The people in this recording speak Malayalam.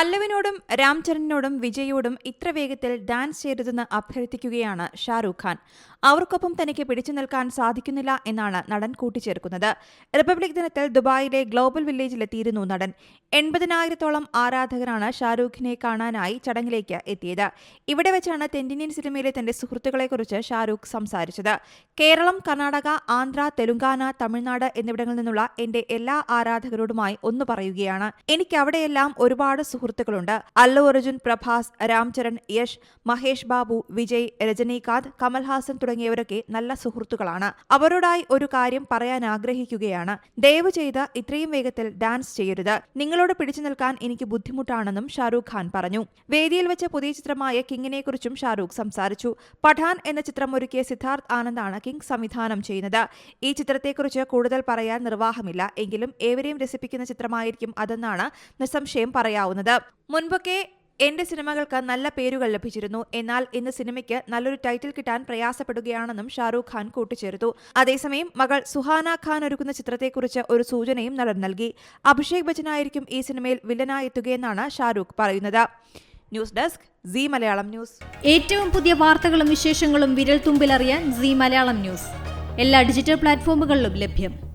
അല്ലുവിനോടും രാംചരണിനോടും വിജയോടും ഇത്ര വേഗത്തിൽ ഡാൻസ് ചെയ്തതെന്ന് അഭ്യർത്ഥിക്കുകയാണ് ഷാരൂഖ് ഖാൻ. അവർക്കൊപ്പം തനിക്ക് പിടിച്ചു നിൽക്കാൻ സാധിക്കുന്നില്ല എന്നാണ് നടൻ കൂട്ടിച്ചേർക്കുന്നത്. റിപ്പബ്ലിക് ദിനത്തിൽ ദുബായിലെ ഗ്ലോബൽ വില്ലേജിലെത്തിയിരുന്നു നടൻ. എൺപതിനായിരത്തോളം ആരാധകരാണ് ഷാരൂഖിനെ കാണാനായി ചടങ്ങിലേക്ക് എത്തിയത്. ഇവിടെ വെച്ചാണ് തെന്നിന്ത്യൻ സിനിമയിലെ തന്റെ സുഹൃത്തുക്കളെക്കുറിച്ച് ഷാരൂഖ് സംസാരിച്ചത്. കേരളം കർണാടക ആന്ധ്ര തെലുങ്കാന തമിഴ്നാട് എന്നിവിടങ്ങളിൽ നിന്നുള്ള എന്റെ എല്ലാ ആരാധകരോടുമായി ഒന്ന് പറയുകയാണ്. എനിക്ക് അവിടെയെല്ലാം ഒരുപാട് സുഹൃത്തുക്കളുണ്ട്. അല്ലു അർജുൻ പ്രഭാസ് രാംചരൺ യശ് മഹേഷ് ബാബു വിജയ് രജനീകാന്ത് കമൽഹാസൻ തുടങ്ങിയവരൊക്കെ നല്ല സുഹൃത്തുക്കളാണ്. അവരോടായി ഒരു കാര്യം പറയാൻ ആഗ്രഹിക്കുകയാണ്. ദയവ് ചെയ്ത് ഇത്രയും വേഗത്തിൽ ഡാൻസ് ചെയ്യരുത്. നിങ്ങളോട് പിടിച്ചു നിൽക്കാൻ എനിക്ക് ബുദ്ധിമുട്ടാണെന്നും ഷാരൂഖ് ഖാൻ പറഞ്ഞു. വേദിയിൽ വെച്ച പുതിയ ചിത്രമായ കിങ്ങിനെക്കുറിച്ചും ഷാരൂഖ് സംസാരിച്ചു. പഠാൻ എന്ന ചിത്രം ഒരുക്കിയ സിദ്ധാർത്ഥ് ആനന്ദാണ് കിങ് സംവിധാനം ചെയ്യുന്നത്. ഈ ചിത്രത്തെക്കുറിച്ച് കൂടുതൽ പറയാൻ നിർവാഹമില്ല. എങ്കിലും ഏവരെയും രസിപ്പിക്കുന്ന ചിത്രമായിരിക്കും അതെന്നാണ് നിസ്സംശയം പറയാവുന്നത്. മുൻപൊക്കെ എന്റെ സിനിമകൾക്ക് നല്ല പേരുകൾ ലഭിച്ചിരുന്നു. എന്നാൽ ഇന്ന് സിനിമയ്ക്ക് നല്ലൊരു ടൈറ്റിൽ കിട്ടാൻ പ്രയാസപ്പെടുകയാണെന്നും ഷാറൂഖ് ഖാൻ കൂട്ടിച്ചേർത്തു. അതേസമയം മകൾ സുഹാന ഖാൻ ഒരുക്കുന്ന ചിത്രത്തെക്കുറിച്ച് ഒരു സൂചനയും നടൻ നൽകി. അഭിഷേക് ബച്ചനായിരിക്കും ഈ സിനിമയിൽ വില്ലനായി എത്തുകയെന്നാണ് ഷാരൂഖ് പറയുന്നത്. News desk C Malayalam news. ഏറ്റവും പുതിയ വാർത്തകളും വിശേഷങ്ങളും വിരൽ തുമ്പിലറിയാൻ സി മലയാളം ന്യൂസ്. എല്ലാ ഡിജിറ്റൽ പ്ലാറ്റ്ഫോമുകളിലും ലഭ്യം.